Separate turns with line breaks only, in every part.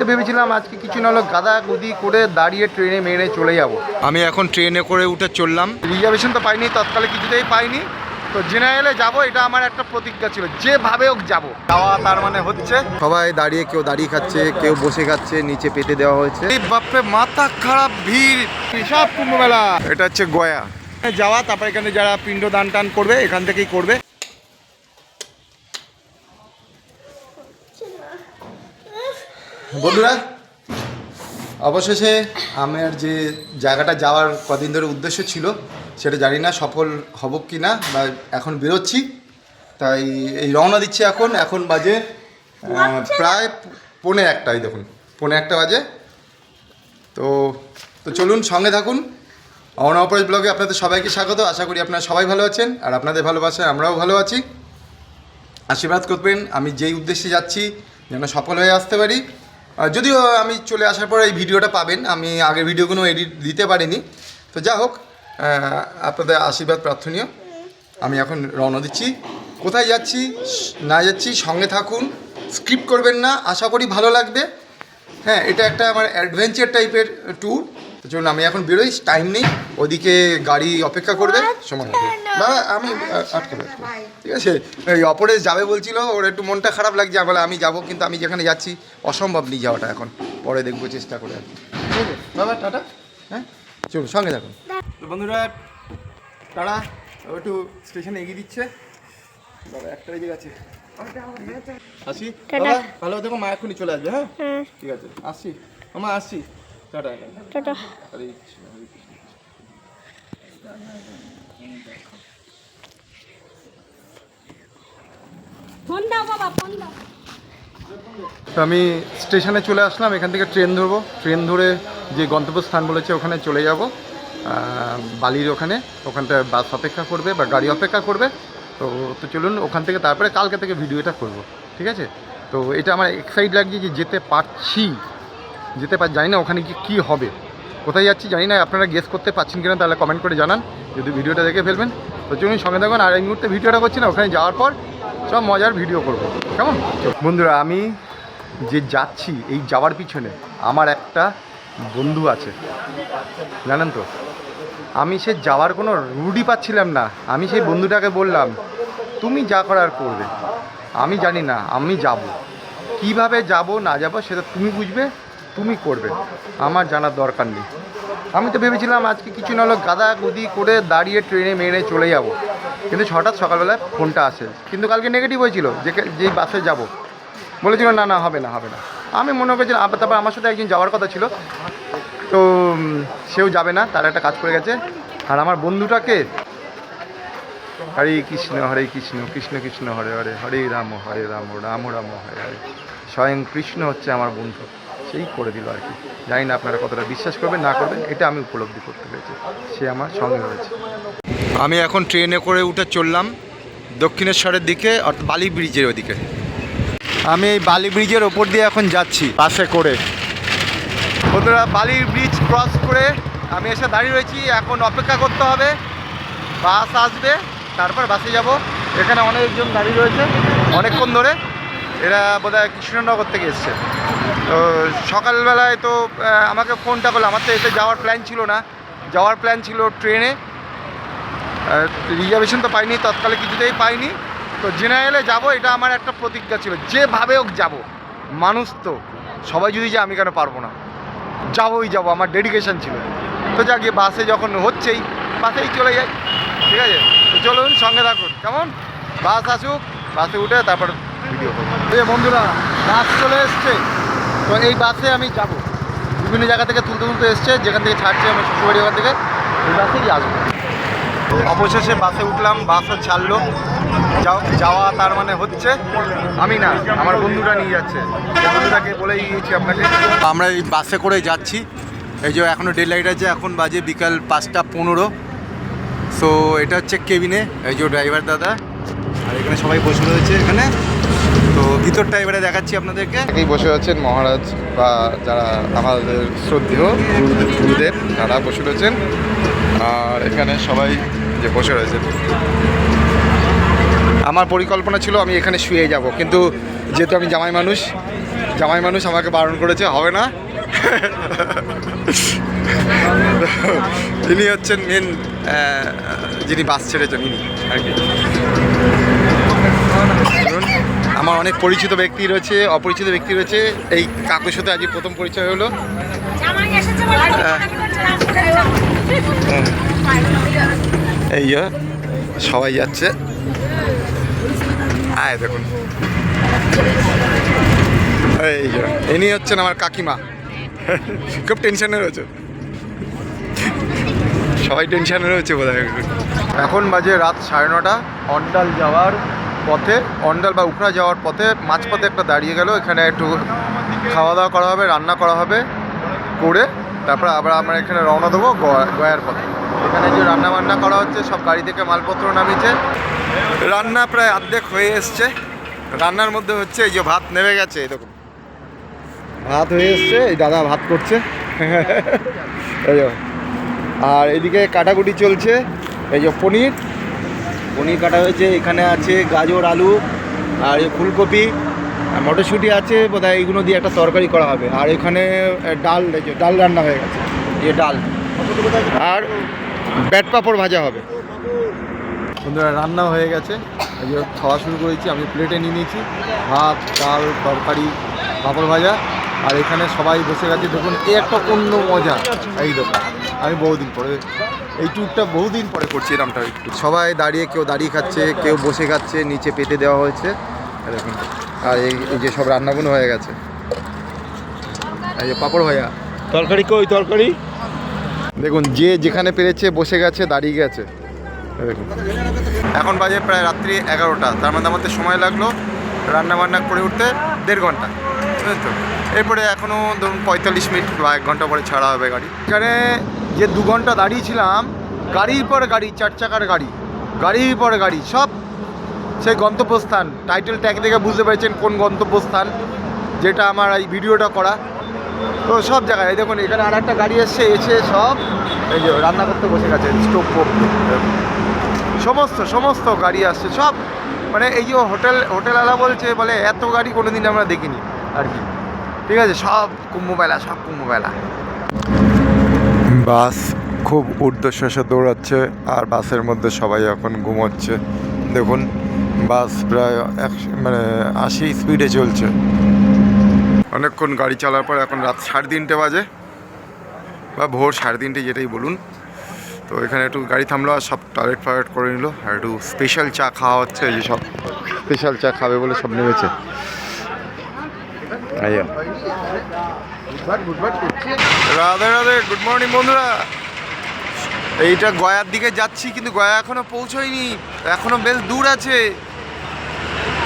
তো ভেবেছিলাম আজকে কিছু না হলো গাদা গুদি করে দাঁড়িয়ে ট্রেনে মেরে চলে যাব
আমি এখন ট্রেনে করে উঠে চললাম রিজার্ভেশন তো পাইনি তৎকালে কিছুতেই পাইনি তো জেনারেলে যাব এটা আমার একটা প্রতিজ্ঞা ছিল যেভাবে হোক যাবো যাওয়া তার মানে হচ্ছে সবাই দাঁড়িয়ে কেউ দাঁড়িয়ে খাচ্ছে কেউ বসে খাচ্ছে নিচে পেতে দেওয়া হয়েছে এই বাপরে মাথা খারাপ ভিড় সব কুম্ভমেলা এটা হচ্ছে গয়া যাওয়া তারপর এখানে যারা পিণ্ড দান টান করবে এখান থেকেই করবে বন্ধুরা অবশেষে আমার যে জায়গাটা যাওয়ার কদিন ধরে উদ্দেশ্য ছিল সেটা জানি না সফল হব কি না বা এখন বেরোচ্ছি তাই এই রওনা দিচ্ছি এখন এখন বাজে আচ্ছা। প্রায় পৌনে একটাই দেখুন পৌনে একটা বাজে তো তো চলুন সঙ্গে থাকুন অপরাজ ব্লগে আপনাদের সবাইকে স্বাগত আশা করি আপনারা সবাই ভালো আছেন আর আপনাদের ভালোবাসায় আমরাও ভালো আছি আশীর্বাদ করবেন আমি যেই উদ্দেশ্যে যাচ্ছি যেন সফল হয়ে আসতে পারি যদিও আমি চলে আসার পর এই ভিডিওটা পাবেন আমি আগের কোনো এডিট দিতে পারিনি তো যা হোক আপনাদের আশীর্বাদ প্রার্থনীয় আমি এখন রওনা দিচ্ছি কোথায় যাচ্ছি না যাচ্ছি সঙ্গে থাকুন স্কিপ করবেন না আশা করি ভালো লাগবে হ্যাঁ এটা একটা আমার অ্যাডভেঞ্চার টাইপের ট্যুর তো চলুন আমি এখন বেরোই টাইম নেই ওদিকে গাড়ি অপেক্ষা করবে সময় হবে না আচ্ছা। আমি আটকাবে ঠিক আছে এই অপরে যাবে বলছিল ওর একটু মনটা খারাপ লাগছে বলে আমি যাব কিন্তু আমি যেখানে যাচ্ছি অসম্ভব নিয়ে যাওয়াটা এখন পরে দেখবো চেষ্টা করে আর ঠিক আছে বাবা টাটা হ্যাঁ চলুন সঙ্গে থাকুন তো বন্ধুরা টাটা একটু স্টেশনে এগিয়ে দিচ্ছে বাবা একটা দিকে আছে আসি বাবা ভালো দেখো মা এখনই চলে আসবে হ্যাঁ? হ্যাঁ ঠিক আছে আসি মামা আসি তো আমি স্টেশনে চলে আসলাম এখান থেকে ট্রেন ধরবো ট্রেন ধরে যে গন্তব্যস্থান বলেছে ওখানে চলে যাব বালির ওখানে ওখানটা বাস অপেক্ষা করবে বা গাড়ি অপেক্ষা করবে তো তো চলুন ওখান থেকে তারপরে কালকে থেকে ভিডিওটা করব ঠিক আছে তো এটা আমার এক্সাইট লাগছে যে যেতে পারছি যেতে পার জানি না ওখানে কি কী হবে কোথায় যাচ্ছি জানি না আপনারা গেস করতে পারছেন কিনা তাহলে কমেন্ট করে জানান যদি ভিডিওটা দেখে ফেলবেন তো চলুন সঙ্গে থাকুন আর এই মুহূর্তে ভিডিওটা করছি না ওখানে যাওয়ার পর সব মজার ভিডিও করব কেমন বন্ধুরা আমি যে যাচ্ছি এই যাওয়ার পিছনে আমার একটা বন্ধু আছে জানেন তো আমি সে যাওয়ার কোনো রুডি পাচ্ছিলাম না আমি সেই বন্ধুটাকে বললাম তুমি যা করার করবে আমি জানি না আমি যাব কিভাবে যাব না যাব সেটা তুমি বুঝবে তুমি করবে আমার জানার দরকার নেই আমি তো ভেবেছিলাম আজকে কিছু না হলো গাদা গুদি করে দাঁড়িয়ে ট্রেনে মেরে চলে যাব কিন্তু হঠাৎ সকালবেলা ফোনটা আসে কিন্তু কালকে নেগেটিভ হয়েছিল যে যেই বাসে যাব বলেছিল না না হবে না হবে না আমি মনে করেছিলাম তারপর আমার সাথে একজন যাওয়ার কথা ছিল তো সেও যাবে না তার একটা কাজ করে গেছে আর আমার বন্ধুটাকে হরে কৃষ্ণ হরে কৃষ্ণ কৃষ্ণ কৃষ্ণ হরে হরে হরে রাম হরে রাম রাম রাম হরে হরে স্বয়ং কৃষ্ণ হচ্ছে আমার বন্ধু সেই করে দিল আর কি জানি না আপনারা কতটা বিশ্বাস করবেন না করবেন এটা আমি উপলব্ধি করতে পেরেছি সে আমার সঙ্গে রয়েছে আমি এখন ট্রেনে করে উঠে চললাম দক্ষিণেশ্বরের দিকে অর্থাৎ বালি ব্রিজের ওদিকে আমি এই বালি ব্রিজের ওপর দিয়ে এখন যাচ্ছি বাসে করে বন্ধুরা বালি ব্রিজ ক্রস করে আমি এসে দাঁড়িয়ে রয়েছি এখন অপেক্ষা করতে হবে বাস আসবে তারপর বাসে যাব এখানে অনেকজন দাঁড়িয়ে রয়েছে অনেকক্ষণ ধরে এরা বোধহয় কৃষ্ণনগর থেকে এসছে তো সকালবেলায় তো আমাকে ফোনটা করলো আমার তো এতে যাওয়ার প্ল্যান ছিল না যাওয়ার প্ল্যান ছিল ট্রেনে রিজার্ভেশন তো পাইনি তৎকালে কিছুতেই পাইনি তো জেনারেলে যাব এটা আমার একটা প্রতিজ্ঞা ছিল যেভাবে হোক যাব মানুষ তো সবাই যদি যে আমি কেন পারবো না যাবোই যাব আমার ডেডিকেশন ছিল তো যা গিয়ে বাসে যখন হচ্ছেই বাসেই চলে যাই ঠিক আছে তো চলুন সঙ্গে থাকুন কেমন বাস আসুক বাসে উঠে তারপর ভিডিও বন্ধুরা বাস চলে এসছে তো এই বাসে আমি যাব বিভিন্ন জায়গা থেকে তুলতে তুলতে এসছে যেখান থেকে ছাড়ছে আমার শ্বশুরবাড়ি ওখান থেকে ওই বাসেই আসবো অবশেষে বাসে উঠলাম বাসও ছাড়লো যাওয়া তার মানে হচ্ছে আমি না আমার বন্ধুরা নিয়ে যাচ্ছে বন্ধুটাকে বলে দিয়েছি আপনাকে আমরা এই বাসে করে যাচ্ছি এই যে এখনও ডে লাইট আছে এখন বাজে বিকাল পাঁচটা পনেরো সো এটা হচ্ছে কেবিনে এই যে ড্রাইভার দাদা আর এখানে সবাই বসে রয়েছে এখানে তো ভিতরটা এবারে দেখাচ্ছি আপনাদেরকে এই বসে আছেন মহারাজ বা যারা আমাদের শ্রদ্ধেয় গুরুদেব তারা বসে রয়েছেন আর এখানে সবাই যে বসে রয়েছেন আমার পরিকল্পনা ছিল আমি এখানে শুয়ে যাব কিন্তু যেহেতু আমি জামাই মানুষ জামাই মানুষ আমাকে বারণ করেছে হবে না তিনি হচ্ছেন মেন যিনি বাস ছেড়েছেন ইনি আর কি আমার অনেক পরিচিত ব্যক্তি রয়েছে অপরিচিত ব্যক্তি রয়েছে এই কাকুর সাথে আজকে প্রথম পরিচয় হলো হ্যাঁ। হ্যাঁ। এই সবাই যাচ্ছে আয় দেখুন এই ইনি হচ্ছেন আমার কাকিমা খুব টেনশনে রয়েছে সবাই টেনশনে রয়েছে বোধ এখন বাজে রাত সাড়ে নটা অন্ডাল যাওয়ার পথে অন্ডাল বা উখড়া যাওয়ার পথে মাঝপথে একটা দাঁড়িয়ে গেল এখানে একটু খাওয়া দাওয়া করা হবে রান্না করা হবে করে তারপরে আবার আমরা এখানে রওনা দেবো গয়ার পথে এখানে যে রান্না বান্না করা হচ্ছে সব গাড়ি থেকে মালপত্র নামিয়েছে রান্না প্রায় অর্ধেক হয়ে এসছে রান্নার মধ্যে হচ্ছে এই যে ভাত নেমে গেছে এরকম ভাত হয়ে এসছে এই দাদা ভাত করছে আর এদিকে কাটাকুটি চলছে এই যে পনির পনির কাটা হয়েছে এখানে আছে গাজর আলু আর ফুলকপি আর মটরশুঁটি আছে বোধ হয় এইগুলো দিয়ে একটা তরকারি করা হবে আর এখানে ডাল ডাল রান্না হয়ে গেছে যে ডাল আর ব্যাট পাঁপড় ভাজা হবে বন্ধুরা রান্না হয়ে গেছে খাওয়া শুরু করেছি আমি প্লেটে নিয়ে নিয়েছি ভাত ডাল তরকারি পাঁপড় ভাজা আর এখানে সবাই বসে গেছে দেখুন এ একটা অন্য মজা এই দোকান আমি বহুদিন পরে এই ট্যুরটা বহুদিন পরে করছি এরামটা একটু সবাই দাঁড়িয়ে কেউ দাঁড়িয়ে খাচ্ছে কেউ বসে খাচ্ছে নিচে পেতে দেওয়া হয়েছে এরকম আর এই যে সব রান্নাগুলো হয়ে গেছে এই যে পাপড় ভাইয়া তরকারি কই তরকারি দেখুন যে যেখানে পেরেছে বসে গেছে দাঁড়িয়ে গেছে এখন বাজে প্রায় রাত্রি এগারোটা তার মধ্যে আমাদের সময় লাগলো রান্না বান্না করে উঠতে দেড় ঘন্টা বুঝলেন তো এরপরে এখনও ধরুন পঁয়তাল্লিশ মিনিট বা এক ঘন্টা পরে ছাড়া হবে গাড়ি এখানে যে দু ঘন্টা দাঁড়িয়েছিলাম গাড়ির পর গাড়ি চার চাকার গাড়ি গাড়ির পর গাড়ি সব সেই গন্তব্যস্থান টাইটেল ট্যাগ দেখে বুঝতে পেরেছেন কোন গন্তব্যস্থান যেটা আমার এই ভিডিওটা করা তো সব জায়গায় এই দেখুন এখানে আর একটা গাড়ি এসছে এসে সব এই যে রান্না করতে বসে গেছে স্টোভ ফোপ সমস্ত সমস্ত গাড়ি আসছে সব মানে এই যে হোটেল হোটেলওয়ালা বলছে বলে এত গাড়ি কোনো দিন আমরা দেখিনি আর কি ঠিক আছে সব কুম্ভমেলা সব কুম্ভমেলা বাস খুব উর্ধ্বশ্বাসে দৌড়াচ্ছে আর বাসের মধ্যে সবাই এখন ঘুমোচ্ছে দেখুন বাস প্রায় একশো মানে আশি স্পিডে চলছে অনেকক্ষণ গাড়ি চালার পর এখন রাত সাড়ে তিনটে বাজে বা ভোর সাড়ে তিনটে যেটাই বলুন তো এখানে একটু গাড়ি থামলো আর সব টয়লেট ফয়লেট করে নিল আর একটু স্পেশাল চা খাওয়া হচ্ছে এই সব স্পেশাল চা খাবে বলে সব নেমেছে রাধে রাধে গুড মর্নিং বন্ধুরা এইটা গয়ার দিকে যাচ্ছি কিন্তু গয়া এখনো পৌঁছয়নি এখনো বেশ দূর আছে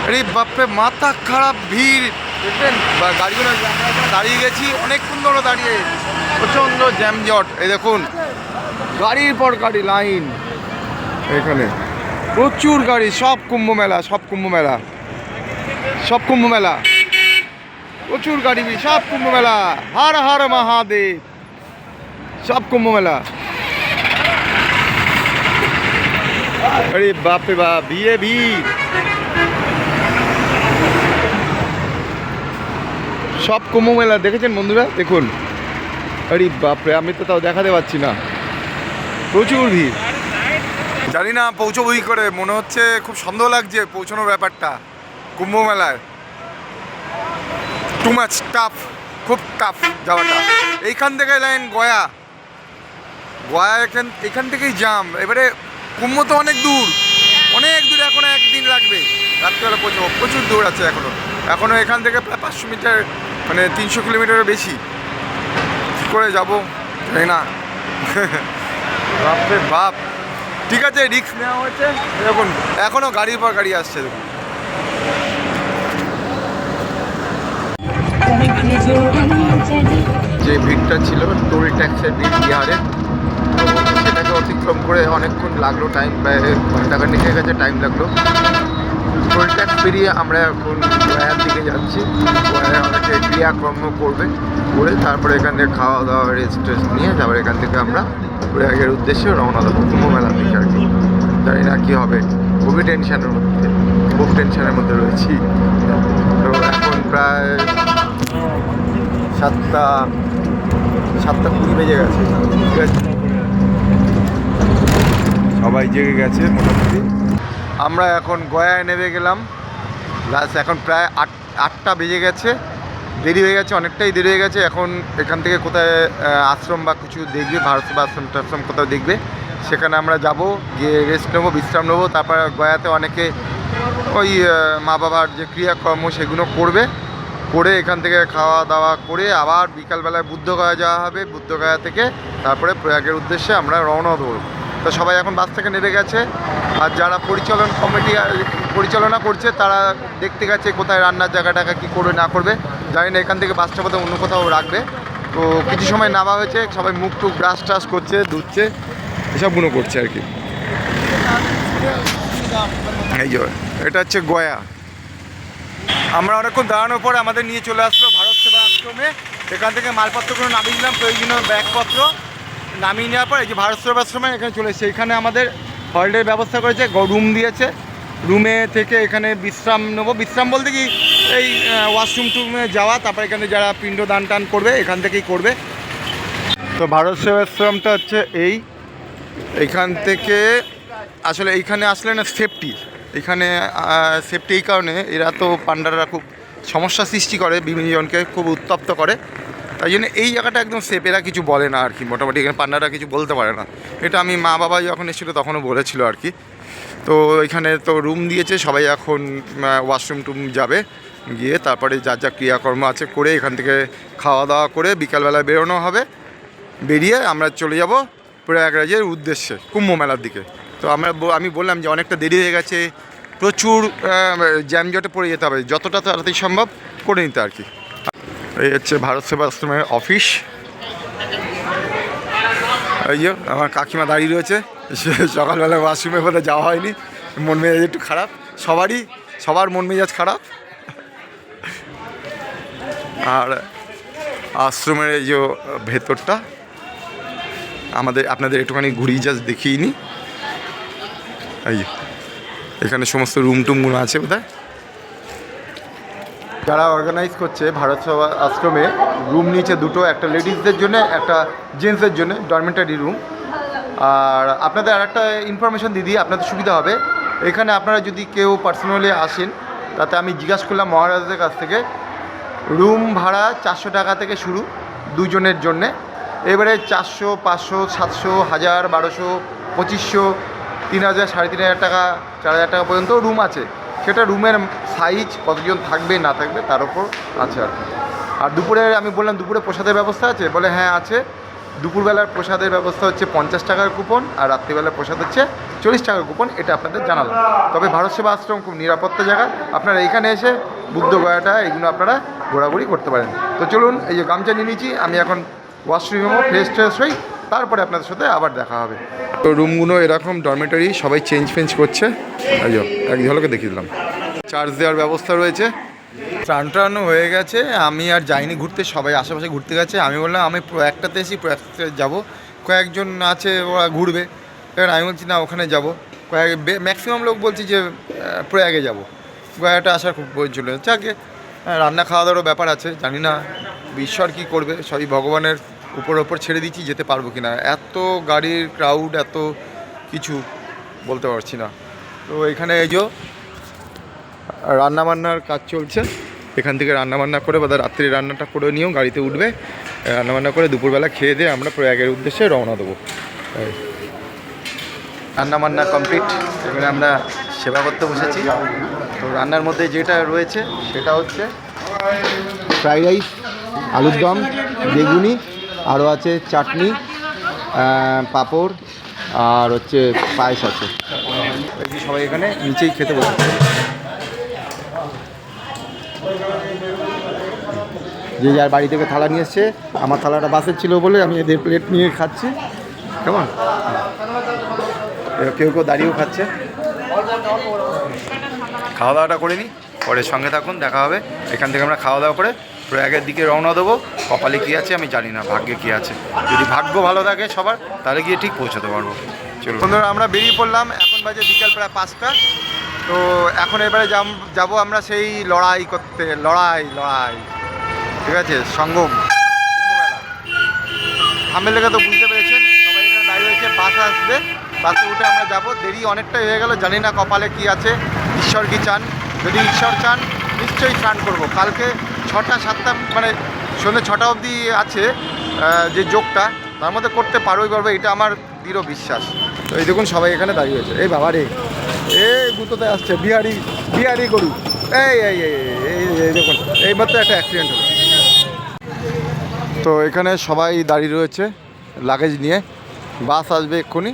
আরে বাপে মাথা খারাপ ভিড় দেখবেন গাড়িগুলো দাঁড়িয়ে গেছি অনেকক্ষণ ধরে দাঁড়িয়ে প্রচণ্ড জ্যামজট এই দেখুন গাড়ির পর গাড়ি লাইন এখানে প্রচুর গাড়ি সব কুম্ভ মেলা সব কুম্ভ মেলা সব কুম্ভ মেলা প্রচুর গাড়ি সব কুম্ভ মেলা হার হার মহাদেব সব কুম্ভ মেলা আরে বাপরে বাপ ভিড়ে ভিড় সব কুম্ভ মেলা দেখেছেন বন্ধুরা দেখুন আরে বাপরে আমি তো তাও দেখাতে পাচ্ছি না প্রচুর ভিড় জানি না পৌঁছবো করে মনে হচ্ছে খুব সন্দেহ লাগছে পৌঁছানোর ব্যাপারটা কুম্ভ মেলায় টু মাছ টাফ খুব টাফ যাওয়াটা এইখান থেকে লাইন গয়া গয়া এখান এখান থেকেই জাম এবারে কুম্ভ তো অনেক দূর অনেক দূরে এখন একদিন লাগবে রাত্রিবেলা প্রচুর প্রচুর দূর আছে এখনও এখনও এখান থেকে প্রায় পাঁচশো মিটার মানে তিনশো কিলোমিটারের বেশি কী করে যাবো জানি না বাপরে বাপ ঠিক আছে রিক্স নেওয়া হয়েছে দেখুন এখনও গাড়ির পর গাড়ি আসছে দেখুন যে ভিড়টা ছিল টোল ট্যাক্সের ভিড় বিহারের সেটাকে অতিক্রম করে অনেকক্ষণ লাগলো টাইম প্রায় ঘন্টা নিজের কাছে টাইম লাগলো টোল ট্যাক্স পেরিয়ে আমরা এখন গয়ার দিকে যাচ্ছি গয়ায় অনেকে ক্রিয়াকর্ম করবে করে তারপরে এখান থেকে খাওয়া দাওয়া রেস্ট টেস্ট নিয়ে তারপরে এখান থেকে আমরা প্রয়াগের উদ্দেশ্যে রওনা দেবো কুম্ভমেলার দিকে আর কি জানি না কী হবে খুবই টেনশানের মধ্যে খুব টেনশানের মধ্যে রয়েছি সাতটা সাতটা কুড়ি বেজে গেছে ঠিক আছে সবাই জেগে গেছে মোটামুটি আমরা এখন গয়ায় নেমে গেলাম প্লাস এখন প্রায় আট আটটা বেজে গেছে দেরি হয়ে গেছে অনেকটাই দেরি হয়ে গেছে এখন এখান থেকে কোথায় আশ্রম বা কিছু দেখবে ভারত বা আশ্রম টাশ্রম কোথাও দেখবে সেখানে আমরা যাব গিয়ে রেস্ট নেবো বিশ্রাম নেবো তারপর গয়াতে অনেকে ওই মা বাবার যে ক্রিয়াকর্ম সেগুলো করবে করে এখান থেকে খাওয়া দাওয়া করে আবার বিকালবেলায় বুদ্ধগয়া যাওয়া হবে বুদ্ধগয়া থেকে তারপরে প্রয়াগের উদ্দেশ্যে আমরা রওনা ধরব তো সবাই এখন বাস থেকে নেমে গেছে আর যারা পরিচালন কমিটি পরিচালনা করছে তারা দেখতে গেছে কোথায় রান্নার জায়গাটা কী করবে না করবে জানি না এখান থেকে বাসটা বোধহয় অন্য কোথাও রাখবে তো কিছু সময় নামা হয়েছে সবাই মুখ টুক ব্রাশ ট্রাশ করছে ধুচ্ছে এসবগুলো করছে আর কি এই যে এটা হচ্ছে গয়া আমরা অনেকক্ষণ দাঁড়ানোর পরে আমাদের নিয়ে চলে আসলো ভারত সেবা আশ্রমে এখান থেকে মালপত্রগুলো নামিয়ে নিলাম প্রয়োজনীয় ব্যাগপত্র নামিয়ে নেওয়ার পর এই যে ভারত সেবা আশ্রমে এখানে চলে এখানে আমাদের হলডের ব্যবস্থা করেছে রুম দিয়েছে রুমে থেকে এখানে বিশ্রাম নেবো বিশ্রাম বলতে কি এই ওয়াশরুম টুমে যাওয়া তারপর এখানে যারা পিণ্ড দান টান করবে এখান থেকেই করবে তো ভারত সেবা আশ্রমটা হচ্ছে এই এখান থেকে আসলে এইখানে আসলে না সেফটি এখানে সেফটি এই কারণে এরা তো পান্ডাররা খুব সমস্যা সৃষ্টি করে বিভিন্ন জনকে খুব উত্তপ্ত করে তাই জন্য এই জায়গাটা একদম সেফ এরা কিছু বলে না আর কি মোটামুটি এখানে পান্ডারা কিছু বলতে পারে না এটা আমি মা বাবা যখন এসেছিলো তখনও বলেছিল আর কি তো এখানে তো রুম দিয়েছে সবাই এখন ওয়াশরুম টুম যাবে গিয়ে তারপরে যা যা ক্রিয়াকর্ম আছে করে এখান থেকে খাওয়া দাওয়া করে বিকালবেলা বেরোনো হবে বেরিয়ে আমরা চলে যাব প্রয়াগরাজের উদ্দেশ্যে কুম্ভ মেলার দিকে তো আমরা আমি বললাম যে অনেকটা দেরি হয়ে গেছে প্রচুর জ্যামজটে পড়ে যেতে হবে যতটা তাড়াতাড়ি সম্ভব করে নিতে আর কি এই হচ্ছে ভারত সেবাশ্রমের অফিস এই যে আমার কাকিমা দাঁড়িয়ে রয়েছে সকালবেলা ওয়াশরুমে বলে যাওয়া হয়নি মন মেজাজ একটু খারাপ সবারই সবার মন মেজাজ খারাপ আর আশ্রমের এই যে ভেতরটা আমাদের আপনাদের একটুখানি ঘুরিয়ে জাস্ট দেখিয়ে নিই এই এখানে সমস্ত রুম টুমগুলো আছে বোধহয় যারা অর্গানাইজ করছে ভারত সভা আশ্রমে রুম নিয়েছে দুটো একটা লেডিসদের জন্য একটা জেন্টসদের জন্য ডরমেন্টারি রুম আর আপনাদের আর একটা ইনফরমেশন দিদি আপনাদের সুবিধা হবে এখানে আপনারা যদি কেউ পার্সোনালি আসেন তাতে আমি জিজ্ঞাসা করলাম মহারাজদের কাছ থেকে রুম ভাড়া চারশো টাকা থেকে শুরু দুজনের জন্যে এবারে চারশো পাঁচশো সাতশো হাজার বারোশো পঁচিশশো তিন হাজার সাড়ে তিন হাজার টাকা চার হাজার টাকা পর্যন্ত রুম আছে সেটা রুমের সাইজ কতজন থাকবে না থাকবে তার উপর আছে আর আর দুপুরে আমি বললাম দুপুরে প্রসাদের ব্যবস্থা আছে বলে হ্যাঁ আছে দুপুরবেলার প্রসাদের ব্যবস্থা হচ্ছে পঞ্চাশ টাকার কুপন আর রাত্রিবেলার প্রসাদ হচ্ছে চল্লিশ টাকার কুপন এটা আপনাদের জানালাম তবে ভারত সেবা আশ্রম খুব নিরাপত্তা জায়গা আপনারা এখানে এসে বুদ্ধ গয়াটা এগুলো আপনারা ঘোরাঘুরি করতে পারেন তো চলুন এই যে গামছা নিয়ে নিয়েছি আমি এখন ওয়াশরুমও ফ্রেশ ট্রেশ হই তারপরে আপনাদের সাথে আবার দেখা হবে তো রুমগুলো এরকম ডরমেটারি সবাই চেঞ্জ ফেঞ্জ করছে এক ঝলকে দেখিয়ে দিলাম চার্জ দেওয়ার ব্যবস্থা রয়েছে স্নান টান হয়ে গেছে আমি আর যাইনি ঘুরতে সবাই আশেপাশে ঘুরতে গেছে আমি বললাম আমি একটাতে এসি প্রয়াগটাতে যাব কয়েকজন আছে ওরা ঘুরবে এবার আমি বলছি না ওখানে যাবো কয়েক ম্যাক্সিমাম লোক বলছি যে প্রয়াগে যাব গয়াটা আসার খুব প্রয়োজন যাকে রান্না খাওয়া দাওয়ারও ব্যাপার আছে জানি না ঈশ্বর কি করবে সবই ভগবানের উপর ওপর ছেড়ে দিচ্ছি যেতে পারবো কি না এত গাড়ির ক্রাউড এত কিছু বলতে পারছি না তো এখানে এই যে রান্নাবান্নার কাজ চলছে এখান থেকে রান্নাবান্না করে বা রাত্রি রান্নাটা করে নিয়েও গাড়িতে উঠবে রান্নাবান্না করে দুপুরবেলা খেয়ে দিয়ে আমরা প্রয়াগের উদ্দেশ্যে রওনা দেবো রান্নাবান্না কমপ্লিট এখানে আমরা সেবা করতে বসেছি তো রান্নার মধ্যে যেটা রয়েছে সেটা হচ্ছে ফ্রাইড রাইস আলুর দম বেগুনি আরও আছে চাটনি পাঁপড় আর হচ্ছে পায়েস আছে সবাই এখানে নিচেই খেতে বসে যে যার বাড়ি থেকে থালা নিয়ে এসছে আমার থালাটা বাসের ছিল বলে আমি এদের প্লেট নিয়ে খাচ্ছি কেমন কেউ কেউ দাঁড়িয়েও খাচ্ছে খাওয়া দাওয়াটা করে নিই পরে সঙ্গে থাকুন দেখা হবে এখান থেকে আমরা খাওয়া দাওয়া করে প্রয়াগের দিকে রওনা দেবো কপালে কী আছে আমি জানি না ভাগ্যে কী আছে যদি ভাগ্য ভালো থাকে সবার তাহলে গিয়ে ঠিক পৌঁছাতে পারবো চলো বন্ধুরা আমরা বেরিয়ে পড়লাম এখন বাজে বিকাল প্রায় পাঁচটা তো এখন এবারে যাব আমরা সেই লড়াই করতে লড়াই লড়াই ঠিক আছে সঙ্গম থামের লেখা তো বুঝতে পেরেছেন সবাই দাঁড়িয়ে রয়েছে বাস আসবে বাসে উঠে আমরা যাব দেরি অনেকটাই হয়ে গেল জানি না কপালে কি আছে ঈশ্বর কি চান যদি ঈশ্বর চান নিশ্চয়ই স্নান করব কালকে ছটা সাতটা মানে সন্ধ্যে ছটা অবধি আছে যে যোগটা তার মধ্যে করতে পারোই পারবে এটা আমার দৃঢ় বিশ্বাস তো এই দেখুন সবাই এখানে দাঁড়িয়ে আছে এই বাবা রে এ গুতোতে আসছে বিহারি বিহারি গরু এই এই এই দেখুন এই মাত্র একটা অ্যাক্সিডেন্ট হলো তো এখানে সবাই দাঁড়িয়ে রয়েছে লাগেজ নিয়ে বাস আসবে এক্ষুনি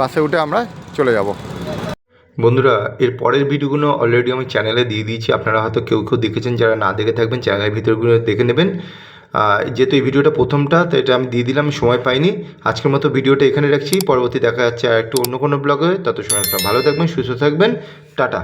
বাসে উঠে আমরা চলে যাব বন্ধুরা এর পরের ভিডিওগুলো অলরেডি আমি চ্যানেলে দিয়ে দিয়েছি আপনারা হয়তো কেউ কেউ দেখেছেন যারা না দেখে থাকবেন চ্যানেলের ভিতরগুলো দেখে নেবেন যেহেতু এই ভিডিওটা প্রথমটা তো এটা আমি দিয়ে দিলাম সময় পাইনি আজকের মতো ভিডিওটা এখানে রাখছি পরবর্তী দেখা যাচ্ছে আর একটু অন্য কোনো ব্লগে তত সময় ভালো থাকবেন সুস্থ থাকবেন টাটা